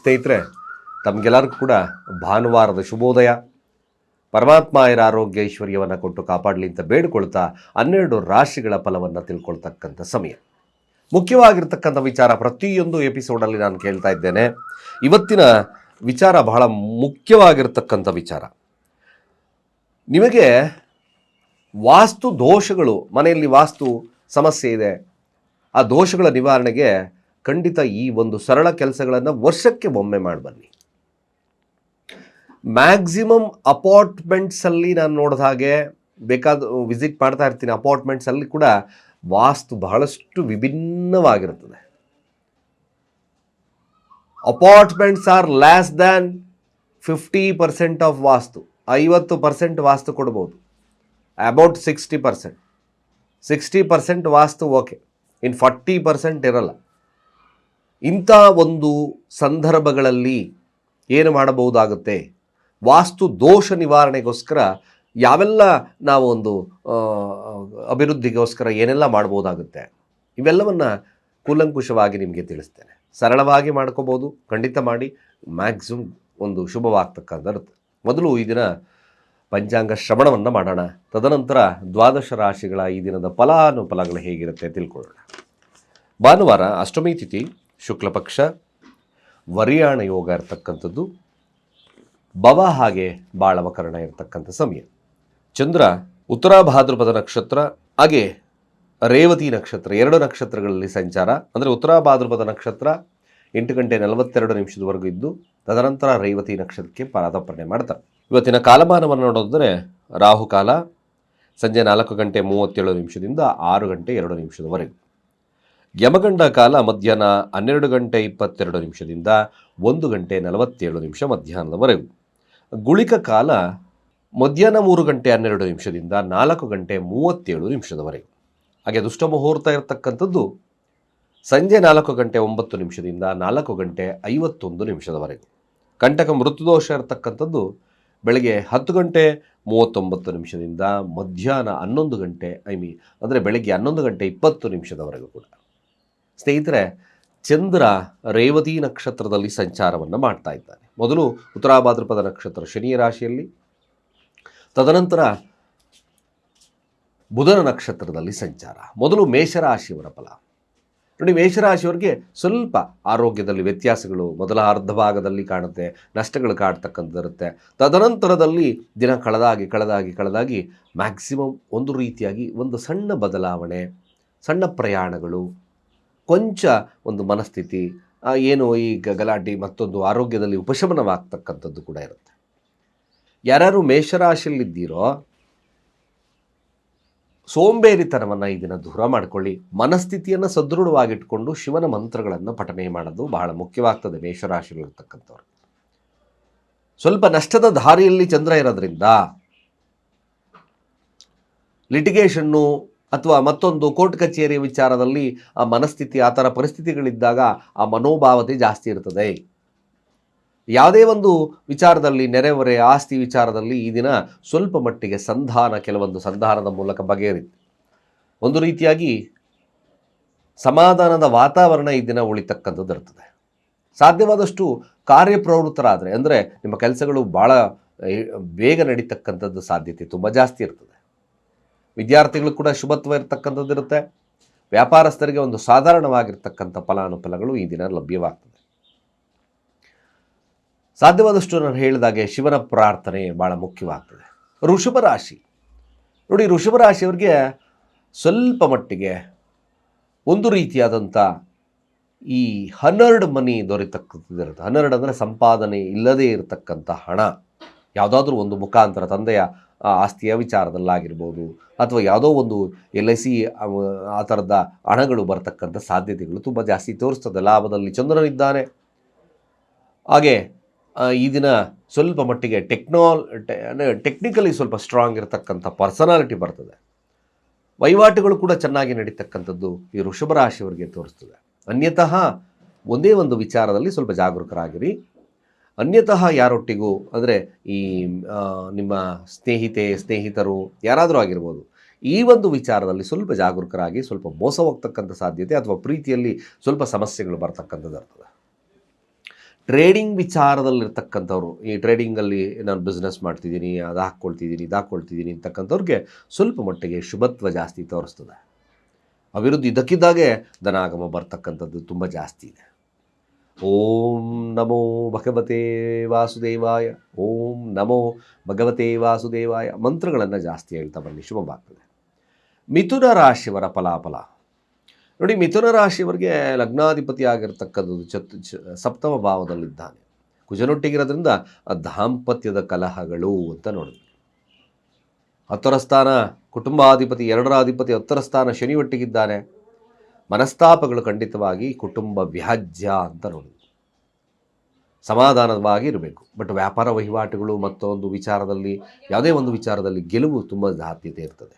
ಸ್ನೇಹಿತರೆ, ತಮಗೆಲ್ಲರಿಗೂ ಕೂಡ ಭಾನುವಾರದ ಶುಭೋದಯ. ಪರಮಾತ್ಮ ಇರ ಆರೋಗ್ಯ ಐಶ್ವರ್ಯವನ್ನು ಕೊಟ್ಟು ಕಾಪಾಡಲಿ ಅಂತ ಬೇಡಿಕೊಳ್ತಾ ಹನ್ನೆರಡು ರಾಶಿಗಳ ಫಲವನ್ನು ತಿಳ್ಕೊಳ್ತಕ್ಕಂಥ ಸಮಯ. ಮುಖ್ಯವಾಗಿರ್ತಕ್ಕಂಥ ವಿಚಾರ, ಪ್ರತಿಯೊಂದು ಎಪಿಸೋಡಲ್ಲಿ ನಾನು ಕೇಳ್ತಾ ಇದ್ದೇನೆ. ಇವತ್ತಿನ ವಿಚಾರ ಬಹಳ ಮುಖ್ಯವಾಗಿರ್ತಕ್ಕಂಥ ವಿಚಾರ. ನಿಮಗೆ ವಾಸ್ತು ದೋಷಗಳು, ಮನೆಯಲ್ಲಿ ವಾಸ್ತು ಸಮಸ್ಯೆ ಇದೆ. ಆ ದೋಷಗಳ ನಿವಾರಣೆಗೆ ಖಂಡಿತ ಈ ಒಂದು ಸರಳ ಕೆಲಸಗಳನ್ನು ವರ್ಷಕ್ಕೆ ಒಮ್ಮೆ ಮಾಡಿ ಬನ್ನಿ. ಮ್ಯಾಕ್ಸಿಮಮ್ ಅಪಾರ್ಟ್ಮೆಂಟ್ಸಲ್ಲಿ ನಾನು ನೋಡಿದ ಹಾಗೆ ಬೇಕಾದ ವಿಸಿಟ್ ಮಾಡ್ತಾ ಇರ್ತೀನಿ. ಅಪಾರ್ಟ್ಮೆಂಟ್ಸಲ್ಲಿ ಕೂಡ ವಾಸ್ತು ಬಹಳಷ್ಟು ವಿಭಿನ್ನವಾಗಿರುತ್ತದೆ. Apartments are less than fifty percent of vastu. ಐವತ್ತು ಪರ್ಸೆಂಟ್ ವಾಸ್ತು ಕೊಡ್ಬೋದು. About sixty percent sixty percent vastu okay in forty percent ಇರಲ್ಲ. ಇಂಥ ಒಂದು ಸಂದರ್ಭಗಳಲ್ಲಿ ಏನು ಮಾಡಬಹುದಾಗುತ್ತೆ? ವಾಸ್ತು ದೋಷ ನಿವಾರಣೆಗೋಸ್ಕರ ಯಾವೆಲ್ಲ ನಾವು ಒಂದು ಅಭಿವೃದ್ಧಿಗೋಸ್ಕರ ಏನೆಲ್ಲ ಮಾಡ್ಬೋದಾಗುತ್ತೆ ಇವೆಲ್ಲವನ್ನು ಕೂಲಂಕುಷವಾಗಿ ನಿಮಗೆ ತಿಳಿಸ್ತೇನೆ. ಸರಳವಾಗಿ ಮಾಡ್ಕೋಬೋದು, ಖಂಡಿತ ಮಾಡಿ. ಮ್ಯಾಕ್ಸಿಮಮ್ ಒಂದು ಶುಭವಾಗ್ತಕ್ಕಂಥದ್ದು. ಮೊದಲು ಈ ದಿನ ಪಂಚಾಂಗ ಶ್ರವಣವನ್ನು ಮಾಡೋಣ. ತದನಂತರ ದ್ವಾದಶ ರಾಶಿಗಳ ಈ ದಿನದ ಫಲಾನುಫಲಗಳು ಹೇಗಿರುತ್ತೆ ತಿಳ್ಕೊಳ್ಳೋಣ. ಭಾನುವಾರ ಅಷ್ಟಮಿ ತಿಥಿ. ಶುಕ್ಲ ಪಕ್ಷ ವರಿಯಾಣ ಯೋಗ ಇರ್ತಕ್ಕಂಥದ್ದು, ಭವ ಹಾಗೆ ಬಾಳವಕರಣ ಇರತಕ್ಕಂಥ ಸಮಯ. ಚಂದ್ರ, ಉತ್ತರ ಭಾದ್ರಪದ ನಕ್ಷತ್ರ, ಹಾಗೆ ರೇವತಿ ನಕ್ಷತ್ರ, ಎರಡು ನಕ್ಷತ್ರಗಳಲ್ಲಿ ಸಂಚಾರ. ಅಂದರೆ ಉತ್ತರ ಭಾದ್ರಪದ ನಕ್ಷತ್ರ ಎಂಟು ಗಂಟೆ ನಲವತ್ತೆರಡು ನಿಮಿಷದವರೆಗೂ ಇದ್ದು, ತದನಂತರ ರೇವತಿ ನಕ್ಷತ್ರಕ್ಕೆ ಪಾದಾರ್ಪಣೆ ಮಾಡ್ತಾರೆ. ಇವತ್ತಿನ ಕಾಲಮಾನವನ್ನು ನೋಡೋದ್ರೆ ರಾಹುಕಾಲ, ಸಂಜೆ ನಾಲ್ಕು ಗಂಟೆ ಮೂವತ್ತೇಳು ನಿಮಿಷದಿಂದ ಆರು ಗಂಟೆ ಎರಡು ನಿಮಿಷದವರೆಗೂ. ಯಮಗಂಡ ಕಾಲ ಮಧ್ಯಾಹ್ನ ಹನ್ನೆರಡು ಗಂಟೆ ಇಪ್ಪತ್ತೆರಡು ನಿಮಿಷದಿಂದ ಒಂದು ಗಂಟೆ ನಲವತ್ತೇಳು ನಿಮಿಷ ಮಧ್ಯಾಹ್ನದವರೆಗೂ. ಗುಳಿಕ ಕಾಲ ಮಧ್ಯಾಹ್ನ ಮೂರು ಗಂಟೆ ಹನ್ನೆರಡು ನಿಮಿಷದಿಂದ ನಾಲ್ಕು ಗಂಟೆ ಮೂವತ್ತೇಳು ನಿಮಿಷದವರೆಗೆ. ಹಾಗೆ ದುಷ್ಟ ಮುಹೂರ್ತ ಇರತಕ್ಕಂಥದ್ದು ಸಂಜೆ ನಾಲ್ಕು ಗಂಟೆ ಒಂಬತ್ತು ನಿಮಿಷದಿಂದ ನಾಲ್ಕು ಗಂಟೆ ಐವತ್ತೊಂದು ನಿಮಿಷದವರೆಗೂ. ಕಂಟಕ ಮೃತ್ಯುದೋಷ ಇರತಕ್ಕಂಥದ್ದು ಬೆಳಗ್ಗೆ ಹತ್ತು ಗಂಟೆ ಮೂವತ್ತೊಂಬತ್ತು ನಿಮಿಷದಿಂದ ಮಧ್ಯಾಹ್ನ ಹನ್ನೊಂದು ಗಂಟೆ ಐ ಮೀನ್ ಅಂದರೆ ಬೆಳಗ್ಗೆ ಹನ್ನೊಂದು ಗಂಟೆ ಇಪ್ಪತ್ತು ನಿಮಿಷದವರೆಗೂ ಕೂಡ. ಸ್ನೇಹಿತರೆ, ಚಂದ್ರ ರೇವತಿ ನಕ್ಷತ್ರದಲ್ಲಿ ಸಂಚಾರವನ್ನು ಮಾಡ್ತಾ ಇದ್ದಾನೆ. ಮೊದಲು ಉತ್ತರಾಭಾದ್ರಪದ ನಕ್ಷತ್ರ ಶನಿ ರಾಶಿಯಲ್ಲಿ, ತದನಂತರ ಬುಧನ ನಕ್ಷತ್ರದಲ್ಲಿ ಸಂಚಾರ. ಮೊದಲು ಮೇಷರಾಶಿಯವರ ಫಲ. ನೋಡಿ, ಮೇಷರಾಶಿಯವರಿಗೆ ಸ್ವಲ್ಪ ಆರೋಗ್ಯದಲ್ಲಿ ವ್ಯತ್ಯಾಸಗಳು ಮೊದಲ ಅರ್ಧ ಭಾಗದಲ್ಲಿ ಕಾಣುತ್ತೆ, ನಷ್ಟಗಳು ಕಾಡ್ತಕ್ಕಂಥದ್ದಿರುತ್ತೆ ತದನಂತರದಲ್ಲಿ ದಿನ ಕಳೆದಾಗಿ ಕಳೆದಾಗಿ ಕಳೆದಾಗಿ ಮ್ಯಾಕ್ಸಿಮಮ್ ಒಂದು ರೀತಿಯಾಗಿ ಒಂದು ಸಣ್ಣ ಬದಲಾವಣೆ, ಸಣ್ಣ ಪ್ರಯಾಣಗಳು ಕೊಂಚ ಒಂದು ಮನಸ್ಥಿತಿ ಏನು ಈ ಗಲಾಟೆ ಮತ್ತೊಂದು ಆರೋಗ್ಯದಲ್ಲಿ ಉಪಶಮನವಾಗ್ತಕ್ಕಂಥದ್ದು ಕೂಡ ಇರುತ್ತೆ. ಯಾರ್ಯಾರು ಮೇಷರಾಶಿಯಲ್ಲಿದ್ದೀರೋ, ಸೋಂಬೇರಿತನವನ್ನು ಈ ದಿನ ದೂರ ಮಾಡಿಕೊಳ್ಳಿ. ಮನಸ್ಥಿತಿಯನ್ನು ಸದೃಢವಾಗಿಟ್ಕೊಂಡು ಶಿವನ ಮಂತ್ರಗಳನ್ನು ಪಠನೆ ಮಾಡೋದು ಬಹಳ ಮುಖ್ಯವಾಗ್ತದೆ ಮೇಷರಾಶಿಯಲ್ಲಿರ್ತಕ್ಕಂಥವ್ರು. ಸ್ವಲ್ಪ ನಷ್ಟದ ದಾರಿಯಲ್ಲಿ ಚಂದ್ರ ಇರೋದ್ರಿಂದ ಲಿಟಿಗೇಷನ್ನು ಅಥವಾ ಮತ್ತೊಂದು ಕೋರ್ಟ್ ಕಚೇರಿಯ ವಿಚಾರದಲ್ಲಿ ಆ ಮನಸ್ಥಿತಿ, ಆ ಥರ ಪರಿಸ್ಥಿತಿಗಳಿದ್ದಾಗ ಆ ಮನೋಭಾವತೆ ಜಾಸ್ತಿ ಇರ್ತದೆ. ಯಾವುದೇ ಒಂದು ವಿಚಾರದಲ್ಲಿ, ನೆರೆಹೊರೆ ಆಸ್ತಿ ವಿಚಾರದಲ್ಲಿ ಈ ದಿನ ಸ್ವಲ್ಪ ಮಟ್ಟಿಗೆ ಸಂಧಾನ, ಕೆಲವೊಂದು ಸಂಧಾನದ ಮೂಲಕ ಬಗೆಹರಿತು. ಒಂದು ರೀತಿಯಾಗಿ ಸಮಾಧಾನದ ವಾತಾವರಣ ಈ ದಿನ ಉಳಿತಕ್ಕಂಥದ್ದು ಇರ್ತದೆ. ಸಾಧ್ಯವಾದಷ್ಟು ಕಾರ್ಯಪ್ರವೃತ್ತರಾದರೆ, ಅಂದರೆ ನಿಮ್ಮ ಕೆಲಸಗಳು ಭಾಳ ಬೇಗ ನಡೀತಕ್ಕಂಥದ್ದು ಸಾಧ್ಯತೆ ತುಂಬ ಜಾಸ್ತಿ ಇರ್ತದೆ. ವಿದ್ಯಾರ್ಥಿಗಳು ಕೂಡ ಶುಭತ್ವ ಇರತಕ್ಕಂಥದ್ದು ಇರುತ್ತೆ. ವ್ಯಾಪಾರಸ್ಥರಿಗೆ ಒಂದು ಸಾಧಾರಣವಾಗಿರ್ತಕ್ಕಂಥ ಫಲಾನುಫಲಗಳು ಈ ದಿನ ಲಭ್ಯವಾಗ್ತದೆ. ಸಾಧ್ಯವಾದಷ್ಟು ನಾನು ಹೇಳಿದಾಗೆ ಶಿವನ ಪ್ರಾರ್ಥನೆ ಭಾಳ ಮುಖ್ಯವಾಗ್ತದೆ. ಋಷಭ ರಾಶಿ. ನೋಡಿ ಋಷಭ ರಾಶಿಯವರಿಗೆ ಸ್ವಲ್ಪ ಮಟ್ಟಿಗೆ ಒಂದು ರೀತಿಯಾದಂಥ ಈ ಹನರ್ಡ್ ಮನಿ ದೊರೆತಕ್ಕಂಥದ್ದು ಇರುತ್ತೆ. ಹನರ್ಡ್ ಅಂದರೆ ಸಂಪಾದನೆ ಇಲ್ಲದೇ ಇರತಕ್ಕಂಥ ಹಣ. ಯಾವುದಾದ್ರೂ ಒಂದು ಮುಖಾಂತರ ತಂದೆಯ ಆಸ್ತಿಯ ವಿಚಾರದಲ್ಲಾಗಿರ್ಬೋದು ಅಥವಾ ಯಾವುದೋ ಒಂದು ಎಲ್ ಐ ಸಿ, ಆ ಥರದ ಹಣಗಳು ಬರ್ತಕ್ಕಂಥ ಸಾಧ್ಯತೆಗಳು ತುಂಬ ಜಾಸ್ತಿ ತೋರಿಸ್ತದೆ. ಲಾಭದಲ್ಲಿ ಚಂದ್ರನಿದ್ದಾನೆ. ಹಾಗೆ ಈ ದಿನ ಸ್ವಲ್ಪ ಮಟ್ಟಿಗೆ ಟೆಕ್ನಾಲ್ ಟೆಕ್ನಿಕಲಿ ಸ್ವಲ್ಪ ಸ್ಟ್ರಾಂಗ್ ಇರತಕ್ಕಂಥ ಪರ್ಸನಾಲಿಟಿ ಬರ್ತದೆ. ವಹಿವಾಟುಗಳು ಕೂಡ ಚೆನ್ನಾಗಿ ನಡೀತಕ್ಕಂಥದ್ದು ಈ ವೃಷಭ ರಾಶಿಯವರಿಗೆ ತೋರಿಸ್ತದೆ. ಅನ್ಯತಃ ಒಂದೇ ಒಂದು ವಿಚಾರದಲ್ಲಿ ಸ್ವಲ್ಪ ಜಾಗರೂಕರಾಗಿರಿ. ಅನ್ಯತಃ ಯಾರೊಟ್ಟಿಗೂ, ಅಂದರೆ ಈ ನಿಮ್ಮ ಸ್ನೇಹಿತೆ, ಸ್ನೇಹಿತರು ಯಾರಾದರೂ ಆಗಿರ್ಬೋದು, ಈ ಒಂದು ವಿಚಾರದಲ್ಲಿ ಸ್ವಲ್ಪ ಜಾಗರೂಕರಾಗಿ, ಸ್ವಲ್ಪ ಮೋಸ ಹೋಗ್ತಕ್ಕಂಥ ಸಾಧ್ಯತೆ ಅಥವಾ ಪ್ರೀತಿಯಲ್ಲಿ ಸ್ವಲ್ಪ ಸಮಸ್ಯೆಗಳು ಬರ್ತಕ್ಕಂಥದ್ದು ಇರ್ತದೆ. ಟ್ರೇಡಿಂಗ್ ವಿಚಾರದಲ್ಲಿರ್ತಕ್ಕಂಥವ್ರು, ಈ ಟ್ರೇಡಿಂಗಲ್ಲಿ ನಾನು ಬಿಸ್ನೆಸ್ ಮಾಡ್ತಿದ್ದೀನಿ, ಅದು ಹಾಕ್ಕೊಳ್ತಿದ್ದೀನಿ, ಇದು ಹಾಕ್ಕೊಳ್ತಿದ್ದೀನಿ ಅಂತಕ್ಕಂಥವ್ರಿಗೆ ಸ್ವಲ್ಪ ಮಟ್ಟಿಗೆ ಶುಭತ್ವ ಜಾಸ್ತಿ ತೋರಿಸ್ತದೆ. ಅವಿರುದ್ಧ ಇದಕ್ಕಿದ್ದಾಗೆ ಧನಾಗಮ ಬರ್ತಕ್ಕಂಥದ್ದು ತುಂಬ ಜಾಸ್ತಿ ಇದೆ. ಓಂ ನಮೋ ಭಗವತೆ ವಾಸುದೇವಾಯ ಓಂ ನಮೋ ಭಗವತೆ ವಾಸುದೇವಾಯ ಮಂತ್ರಗಳನ್ನು ಜಾಸ್ತಿ ಹೇಳ್ತಾ ಬನ್ನಿ ಶುಭವಾಗ್ತದೆ ಮಿಥುನ ರಾಶಿಯವರ ಫಲಾಫಲ. ನೋಡಿ, ಮಿಥುನ ರಾಶಿಯವರಿಗೆ ಲಗ್ನಾಧಿಪತಿ ಆಗಿರ್ತಕ್ಕಂಥದ್ದು ಚತ್ ಸಪ್ತಮ ಭಾವದಲ್ಲಿದ್ದಾನೆ. ಕುಜನೊಟ್ಟಿಗಿರೋದ್ರಿಂದ ದಾಂಪತ್ಯದ ಕಲಹಗಳು ಅಂತ ನೋಡಿದ್ವಿ. ಹತ್ತರ ಸ್ಥಾನ ಕುಟುಂಬಾಧಿಪತಿ ಎರಡರ ಅಧಿಪತಿ ಹತ್ತರ ಸ್ಥಾನ ಶನಿ ಒಟ್ಟಿಗಿದ್ದಾನೆ ಮನಸ್ತಾಪಗಳು ಖಂಡಿತವಾಗಿ ಕುಟುಂಬ ವ್ಯಾಜ್ಯ ಅಂತ ನೋಡಿದ್ವಿ ಸಮಾಧಾನವಾಗಿ ಇರಬೇಕು. ಬಟ್ ವ್ಯಾಪಾರ ವಹಿವಾಟುಗಳು ಮತ್ತೊಂದು ವಿಚಾರದಲ್ಲಿ, ಯಾವುದೇ ಒಂದು ವಿಚಾರದಲ್ಲಿ ಗೆಲುವು ತುಂಬ ಸಾಧ್ಯತೆ ಇರ್ತದೆ.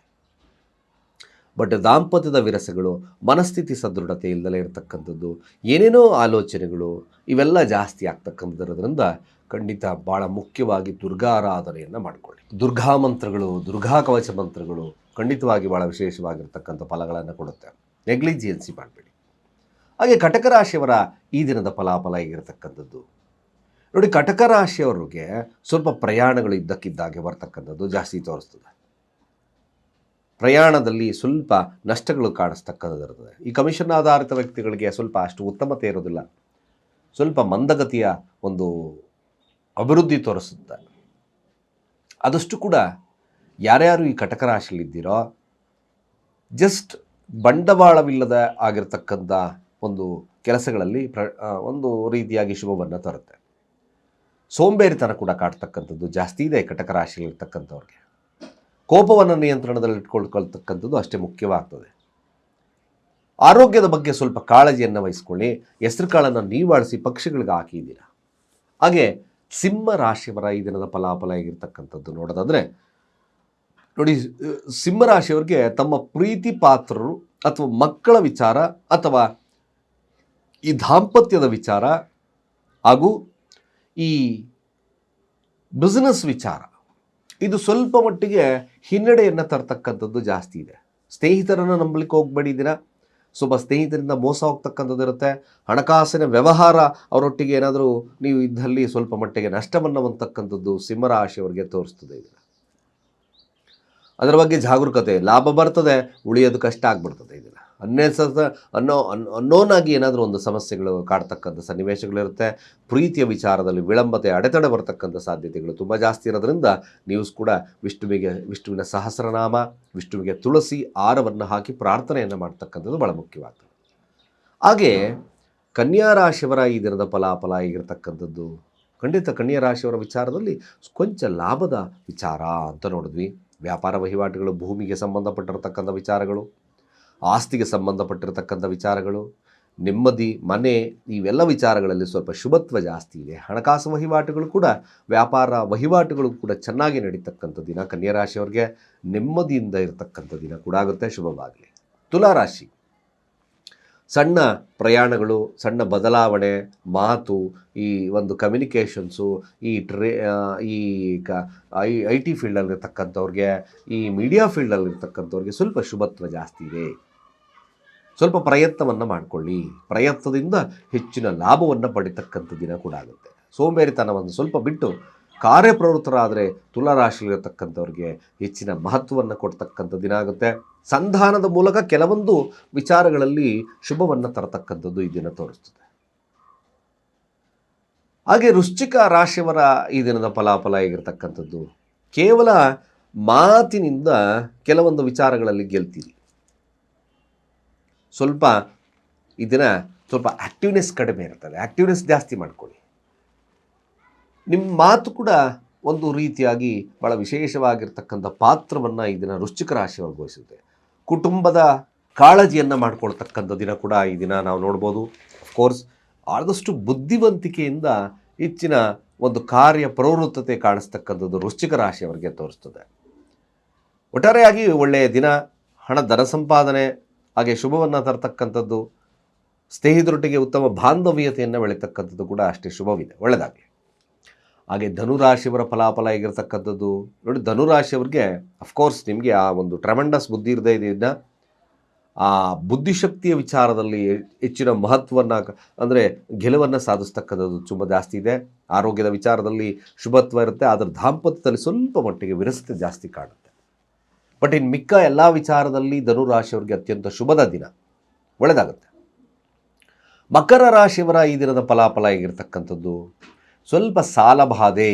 ಬಟ್ ದಾಂಪತ್ಯದ ವಿರಸಗಳು, ಮನಸ್ಥಿತಿ ಸದೃಢತೆ ಇಲ್ಲದಲೇ ಇರತಕ್ಕಂಥದ್ದು, ಏನೇನೋ ಆಲೋಚನೆಗಳು, ಇವೆಲ್ಲ ಜಾಸ್ತಿ ಆಗ್ತಕ್ಕಂಥದ್ರಿಂದ ಖಂಡಿತ ಭಾಳ ಮುಖ್ಯವಾಗಿ ದುರ್ಗಾರಾಧನೆಯನ್ನು ಮಾಡಿಕೊಳ್ಳಿ. ದುರ್ಗಾ ಮಂತ್ರಗಳು ದುರ್ಗಾ ಕವಚ ಮಂತ್ರಗಳು ಖಂಡಿತವಾಗಿ ಭಾಳ ವಿಶೇಷವಾಗಿರ್ತಕ್ಕಂಥ ಫಲಗಳನ್ನು ಕೊಡುತ್ತೆ. ನೆಗ್ಲಿಜಿಯನ್ಸಿ ಮಾಡಬೇಡಿ. ಹಾಗೆ ಕಟಕ ರಾಶಿಯವರ ಈ ದಿನದ ಫಲಾಫಲ ಆಗಿರತಕ್ಕಂಥದ್ದು ನೋಡಿ ಕಟಕ ರಾಶಿಯವರಿಗೆ ಸ್ವಲ್ಪ ಪ್ರಯಾಣಗಳು ಇದ್ದಕ್ಕಿದ್ದಾಗೆ ಬರ್ತಕ್ಕಂಥದ್ದು ಜಾಸ್ತಿ ತೋರಿಸ್ತದೆ. ಪ್ರಯಾಣದಲ್ಲಿ ಸ್ವಲ್ಪ ನಷ್ಟಗಳು ಕಾಣಿಸ್ತಕ್ಕಂಥದ್ದು ಇರ್ತದೆ. ಈ ಕಮಿಷನ್ ಆಧಾರಿತ ವ್ಯಕ್ತಿಗಳಿಗೆ ಸ್ವಲ್ಪ ಅಷ್ಟು ಉತ್ತಮತೆ ಇರೋದಿಲ್ಲ ಸ್ವಲ್ಪ ಮಂದಗತಿಯ ಒಂದು ಅಭಿವೃದ್ಧಿ ತೋರಿಸುತ್ತೆ. ಆದಷ್ಟು ಕೂಡ ಯಾರ್ಯಾರು ಈ ಕಟಕ ರಾಶಿಯಲ್ಲಿದ್ದೀರೋ ಜಸ್ಟ್ ಬಂಡವಾಳವಿಲ್ಲದ ಆಗಿರ್ತಕ್ಕಂಥ ಒಂದು ಕೆಲಸಗಳಲ್ಲಿ ಪ್ರ ಒಂದು ರೀತಿಯಾಗಿ ಶುಭವನ್ನು ತರುತ್ತೆ. ಸೋಂಬೇರಿತನ ಕೂಡ ಕಾಡ್ತಕ್ಕಂಥದ್ದು ಜಾಸ್ತಿ ಇದೆ ಕಟಕ ರಾಶಿಯಲ್ಲಿರ್ತಕ್ಕಂಥವ್ರಿಗೆ. ಕೋಪವನ್ನು ನಿಯಂತ್ರಣದಲ್ಲಿ ಇಟ್ಕೊಳ್ಕೊಳ್ತಕ್ಕಂಥದ್ದು ಅಷ್ಟೇ ಮುಖ್ಯವಾಗ್ತದೆ. ಆರೋಗ್ಯದ ಬಗ್ಗೆ ಸ್ವಲ್ಪ ಕಾಳಜಿಯನ್ನು ವಹಿಸ್ಕೊಳ್ಳಿ. ಹೆಸರು ಕಾಳನ್ನು ನೀವಾಡಿಸಿ ಪಕ್ಷಿಗಳಿಗೆ ಹಾಕಿದ್ದೀರಾ? ಹಾಗೆ ಸಿಂಹ ರಾಶಿಯವರ ಈ ದಿನದ ಫಲಾಫಲ ಆಗಿರ್ತಕ್ಕಂಥದ್ದು ನೋಡೋದಾದರೆ ನೋಡಿ, ಸಿಂಹರಾಶಿಯವ್ರಿಗೆ ಸಿಂಹ ತಮ್ಮ ಪ್ರೀತಿ ಪಾತ್ರರು ಅಥವಾ ಮಕ್ಕಳ ವಿಚಾರ ಅಥವಾ ಈ ದಾಂಪತ್ಯದ ವಿಚಾರ ಹಾಗೂ ಈ ಬಿಸ್ನೆಸ್ ವಿಚಾರ, ಇದು ಸ್ವಲ್ಪ ಮಟ್ಟಿಗೆ ಹಿನ್ನಡೆಯನ್ನು ತರ್ತಕ್ಕಂಥದ್ದು ಜಾಸ್ತಿ ಇದೆ. ಸ್ನೇಹಿತರನ್ನು ನಂಬಲಿಕ್ಕೆ ಹೋಗ್ಬೇಡಿ ದಿನ. ಸ್ವಲ್ಪ ಸ್ನೇಹಿತರಿಂದ ಮೋಸ ಹೋಗ್ತಕ್ಕಂಥದ್ದು ಇರುತ್ತೆ. ಹಣಕಾಸಿನ ವ್ಯವಹಾರ ಅವರೊಟ್ಟಿಗೆ ಏನಾದರೂ ನೀವು ಇದ್ದಲ್ಲಿ ಸ್ವಲ್ಪ ಮಟ್ಟಿಗೆ ನಷ್ಟವನ್ನು ಅಂತಕ್ಕಂಥದ್ದು ಸಿಂಹರಾಶಿಯವರಿಗೆ ತೋರಿಸ್ತದೆ ಇದನ್ನು ಅದರ ಬಗ್ಗೆ ಜಾಗರೂಕತೆ, ಲಾಭ ಬರ್ತದೆ, ಉಳಿಯೋದು ಕಷ್ಟ ಆಗ್ಬಿಡ್ತದೆ ಇದನ್ನು ಅನ್ನೆಸದ ಅನ್ನೋ ಅನ್ ಅನ್ನೋನ್ ಆಗಿ ಏನಾದರೂ ಒಂದು ಸಮಸ್ಯೆಗಳು ಕಾಡ್ತಕ್ಕಂಥ ಸನ್ನಿವೇಶಗಳಿರುತ್ತೆ. ಪ್ರೀತಿಯ ವಿಚಾರದಲ್ಲಿ ವಿಳಂಬತೆ, ಅಡೆತಡೆ ಬರ್ತಕ್ಕಂಥ ಸಾಧ್ಯತೆಗಳು ತುಂಬ ಜಾಸ್ತಿ ಇರೋದ್ರಿಂದ ನೀವು ಕೂಡ ವಿಷ್ಣುವಿಗೆ, ವಿಷ್ಣುವಿನ ಸಹಸ್ರನಾಮ, ವಿಷ್ಣುವಿಗೆ ತುಳಸಿ ಆರವನ್ನು ಹಾಕಿ ಪ್ರಾರ್ಥನೆಯನ್ನು ಮಾಡ್ತಕ್ಕಂಥದ್ದು ಭಾಳ ಮುಖ್ಯವಾಗ್ತದೆ ಹಾಗೇ ಕನ್ಯಾ ರಾಶಿಯವರ ಈ ದಿನದ ಫಲಾಫಲ ಆಗಿರ್ತಕ್ಕಂಥದ್ದು ಖಂಡಿತ ಕನ್ಯಾ ರಾಶಿಯವರ ವಿಚಾರದಲ್ಲಿ ಕೊಂಚ ಲಾಭದ ವಿಚಾರ ಅಂತ ನೋಡಿದ್ವಿ. ವ್ಯಾಪಾರ ವಹಿವಾಟುಗಳು, ಭೂಮಿಗೆ ಸಂಬಂಧಪಟ್ಟಿರತಕ್ಕಂಥ ವಿಚಾರಗಳು, ಆಸ್ತಿಗೆ ಸಂಬಂಧಪಟ್ಟಿರತಕ್ಕಂಥ ವಿಚಾರಗಳು, ನೆಮ್ಮದಿ, ಮನೆ, ಇವೆಲ್ಲ ವಿಚಾರಗಳಲ್ಲಿ ಸ್ವಲ್ಪ ಶುಭತ್ವ ಜಾಸ್ತಿ ಇದೆ. ಹಣಕಾಸು ವಹಿವಾಟುಗಳು ಕೂಡ, ವ್ಯಾಪಾರ ವಹಿವಾಟುಗಳು ಕೂಡ ಚೆನ್ನಾಗಿ ನಡೀತಕ್ಕಂಥ ದಿನ. ಕನ್ಯಾ ರಾಶಿಯವರಿಗೆ ನೆಮ್ಮದಿಯಿಂದ ಇರತಕ್ಕಂಥ ದಿನ ಕೂಡ ಆಗುತ್ತೆ. ಶುಭವಾಗಲಿ. ತುಲಾರಾಶಿ. ಸಣ್ಣ ಪ್ರಯಾಣಗಳು, ಸಣ್ಣ ಬದಲಾವಣೆ, ಮಾತು, ಈ ಒಂದು ಕಮ್ಯುನಿಕೇಷನ್ಸು ಈ ಟ್ರೇ ಈ ಕ, ಐ ಐ ಟಿ ಫೀಲ್ಡಲ್ಲಿರ್ತಕ್ಕಂಥವ್ರಿಗೆ ಈ ಮೀಡಿಯಾ ಫೀಲ್ಡಲ್ಲಿರ್ತಕ್ಕಂಥವ್ರಿಗೆ ಸ್ವಲ್ಪ ಶುಭತ್ವ ಜಾಸ್ತಿ ಇದೆ. ಸ್ವಲ್ಪ ಪ್ರಯತ್ನವನ್ನು ಮಾಡಿಕೊಳ್ಳಿ. ಪ್ರಯತ್ನದಿಂದ ಹೆಚ್ಚಿನ ಲಾಭವನ್ನು ಪಡಿತಕ್ಕಂಥ ದಿನ ಕೂಡ ಆಗುತ್ತೆ. ಸೋಂಬೇರಿತನವನ್ನು ಸ್ವಲ್ಪ ಬಿಟ್ಟು ಕಾರ್ಯಪ್ರವೃತ್ತರಾದರೆ ತುಲಾರಾಶಿಯಲ್ಲಿರತಕ್ಕಂಥವ್ರಿಗೆ ಹೆಚ್ಚಿನ ಮಹತ್ವವನ್ನು ಕೊಡ್ತಕ್ಕಂಥ ದಿನ ಆಗುತ್ತೆ. ಸಂಧಾನದ ಮೂಲಕ ಕೆಲವೊಂದು ವಿಚಾರಗಳಲ್ಲಿ ಶುಭವನ್ನು ತರತಕ್ಕಂಥದ್ದು ಈ ದಿನ ತೋರಿಸ್ತದೆ. ಹಾಗೆ ವೃಶ್ಚಿಕ ರಾಶಿಯವರ ಈ ದಿನದ ಫಲಾಫಲ ಆಗಿರ್ತಕ್ಕಂಥದ್ದು ಕೇವಲ ಮಾತಿನಿಂದ ಕೆಲವೊಂದು ವಿಚಾರಗಳಲ್ಲಿ ಗೆಲ್ತೀರಿ. ಸ್ವಲ್ಪ ಈ ದಿನ ಸ್ವಲ್ಪ ಆ್ಯಕ್ಟಿವ್ನೆಸ್ ಕಡಿಮೆ ಇರ್ತದೆ. ಆ್ಯಕ್ಟಿವ್ನೆಸ್ ಜಾಸ್ತಿ ಮಾಡ್ಕೊಳ್ಳಿ. ನಿಮ್ಮ ಮಾತು ಕೂಡ ಒಂದು ರೀತಿಯಾಗಿ ಭಾಳ ವಿಶೇಷವಾಗಿರ್ತಕ್ಕಂಥ ಪಾತ್ರವನ್ನು ಈ ದಿನ ವೃಶ್ಚಿಕ ರಾಶಿಯವರು ವಹಿಸುತ್ತೆ. ಕುಟುಂಬದ ಕಾಳಜಿಯನ್ನು ಮಾಡ್ಕೊಳ್ತಕ್ಕಂಥ ದಿನ ಕೂಡ ಈ ದಿನ ನಾವು ನೋಡ್ಬೋದು. ಕೋರ್ಸ್ ಆದಷ್ಟು ಬುದ್ಧಿವಂತಿಕೆಯಿಂದ ಹೆಚ್ಚಿನ ಒಂದು ಕಾರ್ಯ ಪ್ರವೃತ್ತತೆ ಕಾಣಿಸ್ತಕ್ಕಂಥದ್ದು ವೃಶ್ಚಿಕ ರಾಶಿಯವರಿಗೆ ತೋರಿಸ್ತದೆ. ಒಟ್ಟಾರೆಯಾಗಿ ಒಳ್ಳೆಯ ದಿನ, ಹಣ ಧನ ಸಂಪಾದನೆ, ಹಾಗೆ ಶುಭವನ್ನು ತರತಕ್ಕಂಥದ್ದು, ಸ್ನೇಹಿತರೊಟ್ಟಿಗೆ ಉತ್ತಮ ಬಾಂಧವ್ಯತೆಯನ್ನು ಬೆಳೀತಕ್ಕಂಥದ್ದು ಕೂಡ ಅಷ್ಟೇ ಶುಭವಿದೆ. ಒಳ್ಳೆಯದಾಗಲಿ ಹಾಗೆ ಧನುರಾಶಿಯವರ ಫಲಾಫಲ ಹೇಗಿರ್ತಕ್ಕಂಥದ್ದು? ನೋಡಿ, ಧನುರಾಶಿಯವ್ರಿಗೆ ಅಫ್ಕೋರ್ಸ್ ನಿಮಗೆ ಆ ಒಂದು ಟ್ರಮೆಂಡಸ್ ಬುದ್ಧಿ ಇರದೇ ಇದ್ದ ಆ ಬುದ್ಧಿಶಕ್ತಿಯ ವಿಚಾರದಲ್ಲಿ ಹೆಚ್ಚಿನ ಮಹತ್ವವನ್ನು ಅಂದರೆ ಗೆಲುವನ್ನು ಸಾಧಿಸ್ತಕ್ಕಂಥದ್ದು ತುಂಬ ಜಾಸ್ತಿ ಇದೆ. ಆರೋಗ್ಯದ ವಿಚಾರದಲ್ಲಿ ಶುಭತ್ವ ಇರುತ್ತೆ, ಆದರೆ ದಾಂಪತ್ಯದಲ್ಲಿ ಸ್ವಲ್ಪ ಮಟ್ಟಿಗೆ ವಿರಸತೆ ಜಾಸ್ತಿ ಕಾಣುತ್ತೆ. ಬಟ್ ಇನ್ನು ಮಿಕ್ಕ ಎಲ್ಲ ವಿಚಾರದಲ್ಲಿ ಧನುರಾಶಿಯವರಿಗೆ ಅತ್ಯಂತ ಶುಭದ ದಿನ. ಒಳ್ಳೆಯದಾಗುತ್ತೆ ಮಕರ ರಾಶಿಯವರ ಈ ದಿನದ ಫಲಾಫಲ ಹೇಗಿರ್ತಕ್ಕಂಥದ್ದು? ಸ್ವಲ್ಪ ಸಾಲಬಾಧೆ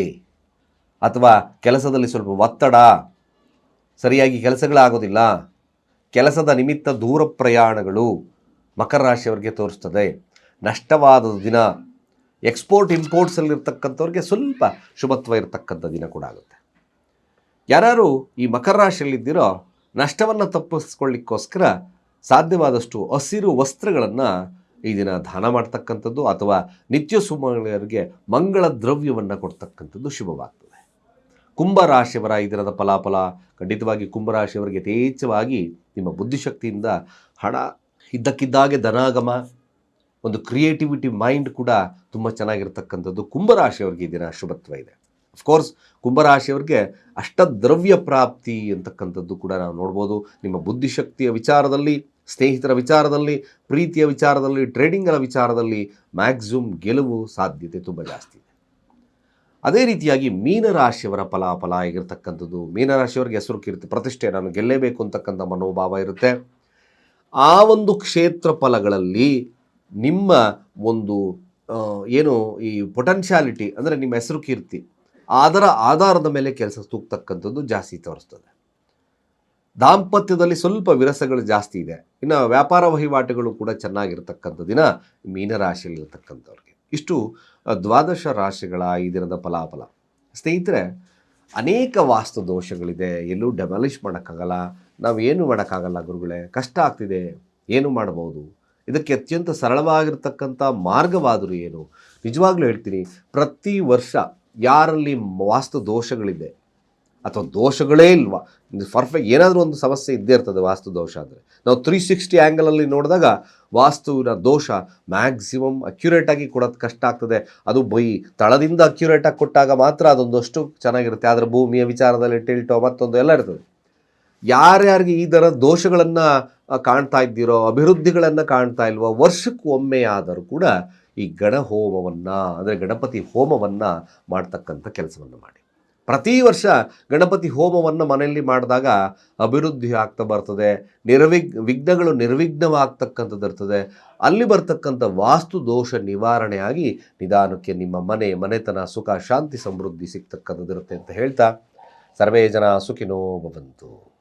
ಅಥವಾ ಕೆಲಸದಲ್ಲಿ ಸ್ವಲ್ಪ ಒತ್ತಡ, ಸರಿಯಾಗಿ ಕೆಲಸಗಳಾಗೋದಿಲ್ಲ, ಕೆಲಸದ ನಿಮಿತ್ತ ದೂರ ಪ್ರಯಾಣಗಳು ಮಕರ ರಾಶಿಯವರಿಗೆ ತೋರಿಸ್ತದೆ. ನಷ್ಟವಾದ ದಿನ ಎಕ್ಸ್ಪೋರ್ಟ್ ಇಂಪೋರ್ಟ್ಸಲ್ಲಿರ್ತಕ್ಕಂಥವ್ರಿಗೆ ಸ್ವಲ್ಪ ಶುಭತ್ವ ಇರತಕ್ಕಂಥ ದಿನ ಕೂಡ ಆಗುತ್ತೆ. ಯಾರು ಈ ಮಕರ ರಾಶಿಯಲ್ಲಿದ್ದೀರೋ ನಷ್ಟವನ್ನು ತಪ್ಪಿಸ್ಕೊಳ್ಳಿಕ್ಕೋಸ್ಕರ ಸಾಧ್ಯವಾದಷ್ಟು ಹಸಿರು ವಸ್ತ್ರಗಳನ್ನು ಈ ದಿನ ದಾನ ಮಾಡ್ತಕ್ಕಂಥದ್ದು ಅಥವಾ ನಿತ್ಯ ಸುಮಗಳಿಗೆ ಮಂಗಳ ದ್ರವ್ಯವನ್ನು ಕೊಡ್ತಕ್ಕಂಥದ್ದು ಶುಭವಾಗ್ತದೆ. ಕುಂಭರಾಶಿಯವರ ಈ ದಿನದ ಫಲಾಫಲ ಖಂಡಿತವಾಗಿ ಕುಂಭರಾಶಿಯವರಿಗೆ ಯಥೇಚ್ಛವಾಗಿ ನಿಮ್ಮ ಬುದ್ಧಿಶಕ್ತಿಯಿಂದ ಹಣ ಇದ್ದಕ್ಕಿದ್ದಾಗೆ ಧನಾಗಮ, ಒಂದು ಕ್ರಿಯೇಟಿವಿಟಿ ಮೈಂಡ್ ಕೂಡ ತುಂಬ ಚೆನ್ನಾಗಿರ್ತಕ್ಕಂಥದ್ದು ಕುಂಭರಾಶಿಯವರಿಗೆ ಈ ದಿನ ಶುಭತ್ವ ಇದೆ. ಅಫ್ಕೋರ್ಸ್ ಕುಂಭರಾಶಿಯವರಿಗೆ ಅಷ್ಟದ್ರವ್ಯ ಪ್ರಾಪ್ತಿ ಅಂತಕ್ಕಂಥದ್ದು ಕೂಡ ನಾವು ನೋಡ್ಬೋದು. ನಿಮ್ಮ ಬುದ್ಧಿಶಕ್ತಿಯ ವಿಚಾರದಲ್ಲಿ ಸ್ನೇಹಿತರ ವಿಚಾರದಲ್ಲಿ, ಪ್ರೀತಿಯ ವಿಚಾರದಲ್ಲಿ, ಟ್ರೇಡಿಂಗ್ಗಳ ವಿಚಾರದಲ್ಲಿ ಮ್ಯಾಕ್ಸಿಮಮ್ ಗೆಲುವು ಸಾಧ್ಯತೆ ತುಂಬ ಜಾಸ್ತಿ ಇದೆ. ಅದೇ ರೀತಿಯಾಗಿ ಮೀನರಾಶಿಯವರ ಫಲಾಫಲ ಆಗಿರ್ತಕ್ಕಂಥದ್ದು, ಮೀನರಾಶಿಯವರಿಗೆ ಹೆಸರು ಕೀರ್ತಿ, ಪ್ರತಿಷ್ಠೆ, ನಾನು ಗೆಲ್ಲೇಬೇಕು ಅಂತಕ್ಕಂಥ ಮನೋಭಾವ ಇರುತ್ತೆ. ಆ ಒಂದು ಕ್ಷೇತ್ರ ಫಲಗಳಲ್ಲಿ ನಿಮ್ಮ ಒಂದು ಏನು ಈ ಪೊಟೆನ್ಷಿಯಾಲಿಟಿ ಅಂದರೆ ನಿಮ್ಮ ಹೆಸರು ಕೀರ್ತಿ, ಅದರ ಆಧಾರದ ಮೇಲೆ ಕೆಲಸ ತೂಗ್ತಕ್ಕಂಥದ್ದು ಜಾಸ್ತಿ ತೋರಿಸ್ತದೆ. ದಾಂಪತ್ಯದಲ್ಲಿ ಸ್ವಲ್ಪ ವಿರಸಗಳು ಜಾಸ್ತಿ ಇದೆ. ಇನ್ನು ವ್ಯಾಪಾರ ವಹಿವಾಟುಗಳು ಕೂಡ ಚೆನ್ನಾಗಿರ್ತಕ್ಕಂಥ ದಿನ ಮೀನರಾಶಿಯಲ್ಲಿರ್ತಕ್ಕಂಥವ್ರಿಗೆ ಇಷ್ಟು ದ್ವಾದಶ ರಾಶಿಗಳ ಈ ದಿನದ ಫಲಾಫಲ. ಸ್ನೇಹಿತರೆ, ಅನೇಕ ವಾಸ್ತು ದೋಷಗಳಿದೆ. ಎಲ್ಲೂ ಡೆಮಾಲಿಷ್ ಮಾಡೋಕ್ಕಾಗಲ್ಲ. ನಾವು ಏನು ಮಾಡೋಕ್ಕಾಗಲ್ಲ ಗುರುಗಳೇ? ಕಷ್ಟ ಆಗ್ತಿದೆ. ಏನು ಮಾಡ್ಬೋದು? ಇದಕ್ಕೆ ಅತ್ಯಂತ ಸರಳವಾಗಿರ್ತಕ್ಕಂಥ ಮಾರ್ಗವಾದರೂ ಏನು? ನಿಜವಾಗ್ಲೂ ಹೇಳ್ತೀನಿ, ಪ್ರತಿ ವರ್ಷ ಯಾರಲ್ಲಿ ವಾಸ್ತು ದೋಷಗಳಿದೆ ಅಥವಾ ದೋಷಗಳೇ ಇಲ್ವಾ? ಪರ್ಫೆಕ್ಟ್ ಏನಾದರೂ ಒಂದು ಸಮಸ್ಯೆ ಇದ್ದೇ ಇರ್ತದೆ ವಾಸ್ತು ದೋಷ ಅಂದರೆ. ನಾವು ತ್ರೀ ಸಿಕ್ಸ್ಟಿ ಆ್ಯಂಗಲಲ್ಲಿ ನೋಡಿದಾಗ ವಾಸ್ತುವಿನ ದೋಷ ಮ್ಯಾಕ್ಸಿಮಮ್ ಅಕ್ಯುರೇಟಾಗಿ ಕೊಡೋದು ಕಷ್ಟ ಆಗ್ತದೆ. ಅದು ಬೈ ತಳದಿಂದ ಅಕ್ಯುರೇಟಾಗಿ ಕೊಟ್ಟಾಗ ಮಾತ್ರ ಅದೊಂದಷ್ಟು ಚೆನ್ನಾಗಿರುತ್ತೆ. ಆದರೆ ಭೂಮಿಯ ವಿಚಾರದಲ್ಲಿ ಟಿಲ್ಟೋ ಮತ್ತೊಂದು ಎಲ್ಲ ಇರ್ತದೆ. ಯಾರ್ಯಾರಿಗೆ ಈ ಥರ ದೋಷಗಳನ್ನು ಕಾಣ್ತಾ ಇದ್ದೀರೋ, ಅಭಿವೃದ್ಧಿಗಳನ್ನು ಕಾಣ್ತಾ ಇಲ್ವೋ, ವರ್ಷಕ್ಕೆ ಒಮ್ಮೆ ಆದರೂ ಕೂಡ ಈ ಗಣ ಹೋಮವನ್ನು ಅಂದರೆ ಗಣಪತಿ ಹೋಮವನ್ನು ಮಾಡ್ತಕ್ಕಂಥ ಕೆಲಸವನ್ನು ಮಾಡಿ. ಪ್ರತಿ ವರ್ಷ ಗಣಪತಿ ಹೋಮವನ್ನು ಮನೆಯಲ್ಲಿ ಮಾಡಿದಾಗ ಅಭಿವೃದ್ಧಿ ಆಗ್ತಾ ಬರ್ತದೆ, ನಿರ್ವಿಗ್, ವಿಘ್ನಗಳು ನಿರ್ವಿಘ್ನವಾಗ್ತಕ್ಕಂಥದ್ದು ಇರ್ತದೆ. ಅಲ್ಲಿ ಬರ್ತಕ್ಕಂಥ ವಾಸ್ತು ದೋಷ ನಿವಾರಣೆಯಾಗಿ ನಿಧಾನಕ್ಕೆ ನಿಮ್ಮ ಮನೆ, ಮನೆತನ, ಸುಖ, ಶಾಂತಿ ಸಮೃದ್ಧಿ ಸಿಗ್ತಕ್ಕಂಥದ್ದು ಇರುತ್ತೆ ಅಂತ ಹೇಳ್ತಾ, ಸರ್ವೇ ಜನ ಸುಖಿನೋ ಭವಂತು.